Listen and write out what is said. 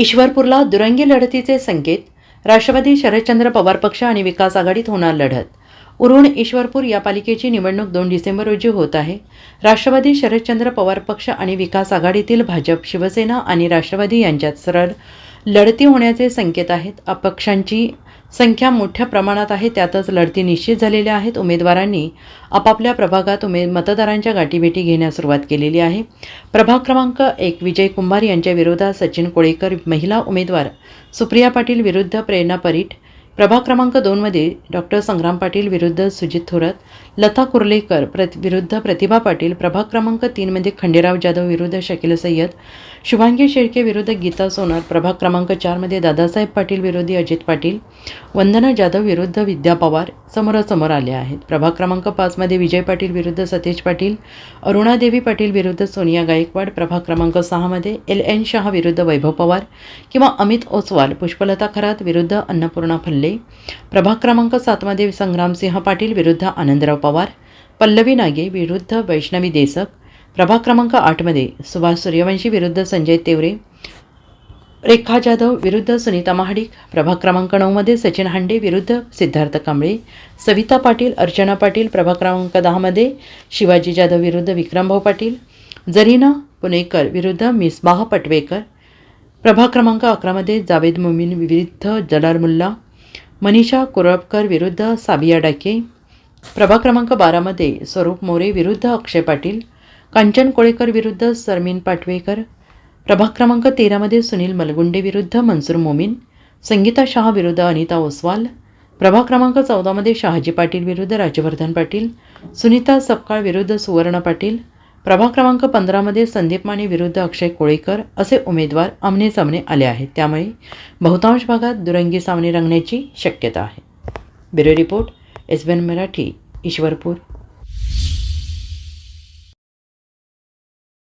ईश्वरपूरला दुरंगी लढतीचे संकेत राष्ट्रवादी शरदचंद्र पवार पक्ष आणि विकास आघाडीत होणार लढत. उरुण ईश्वरपूर या पालिकेची निवडणूक दोन डिसेंबर रोजी होत आहे. राष्ट्रवादी शरदचंद्र पवार पक्ष आणि विकास आघाडीतील भाजप शिवसेना आणि राष्ट्रवादी यांच्यात सरळ लढती होण्याचे संकेत आहेत. अपक्षांची संख्या मोठ्या प्रमाणात आहे त्यातच लढती निश्चित झालेल्या आहेत. उमेदवारांनी आपापल्या प्रभागात उमेद मतदारांच्या गाठीभेटी घेण्यास सुरुवात केलेली आहे. प्रभाग क्रमांक एक विजय कुंभार यांच्या विरोधात सचिन कोळेकर महिला उमेदवार सुप्रिया पाटील विरुद्ध प्रेरणा परीट प्रभाग क्रमांक दोनमध्ये डॉक्टर संग्राम पाटील विरुद्ध सुजित थोरात लता कुर्लेकर प्रत विरुद्ध प्रतिभा पाटील प्रभाग क्रमांक तीनमध्ये खंडेराव जाधव विरुद्ध शकील सय्यद शुभांगी शेळके विरुद्ध गीता सोनार प्रभाग क्रमांक चारमध्ये दादासाहेब पाटील विरोधी अजित पाटील वंदना जाधव विरुद्ध विद्या पवार समोरासमोर आले आहेत. प्रभाग क्रमांक पाचमध्ये विजय पाटील विरुद्ध सतेज पाटील अरुणादेवी पाटील विरुद्ध सोनिया गायकवाड प्रभाग क्रमांक सहामध्ये एल एन शहा विरुद्ध वैभव पवार किंवा अमित ओसवाल पुष्पलता खरात विरुद्ध अन्नपूर्णा फल्ले प्रभाग क्रमांक सातमध्ये संग्रामसिंह पाटील विरुद्ध आनंदराव पवार पल्लवी नागे विरुद्ध वैष्णवी देसक प्रभाग क्रमांक आठमध्ये सुभाष सूर्यवंशी विरुद्ध संजय तेवरे रेखा जाधव विरुद्ध सुनीता महाडिक प्रभाग क्रमांक नऊमध्ये सचिन हांडे विरुद्ध सिद्धार्थ कांबळे सविता पाटील अर्चना पाटील प्रभाग क्रमांक दहामध्ये शिवाजी जाधव विरुद्ध विक्रमभाऊ पाटील जरीना पुणेकर विरुद्ध मिसबाह पटवेकर प्रभाग क्रमांक अकरामध्ये जावेद मोमीन विरुद्ध जलाल मुल्ला मनीषा कोरपकर विरुद्ध साबिया डाके. प्रभाग क्रमांक बारामध्ये स्वरूप मोरे विरुद्ध अक्षय पाटील. कांचन कोळेकर विरुद्ध सरमीन पाटवेकर. प्रभाग क्रमांक तेरामध्ये सुनील मलगुंडे विरुद्ध मनसूर मोमीन. संगीता शहा विरुद्ध अनिता ओसवाल. प्रभाग क्रमांक चौदामध्ये शहाजी पाटील विरुद्ध राजवर्धन पाटील. सुनीता सपकाळ विरुद्ध सुवर्ण पाटील. प्रभाग क्रमांक पंधरामध्ये संदीप माने विरुद्ध अक्षय कोळेकर असे उमेदवार आमने सामने आले आहेत. त्यामुळे बहुतांश भागात दुरंगी सामने रंगण्याची शक्यता आहे. Bureau report S B N Marathi Ishwarpur.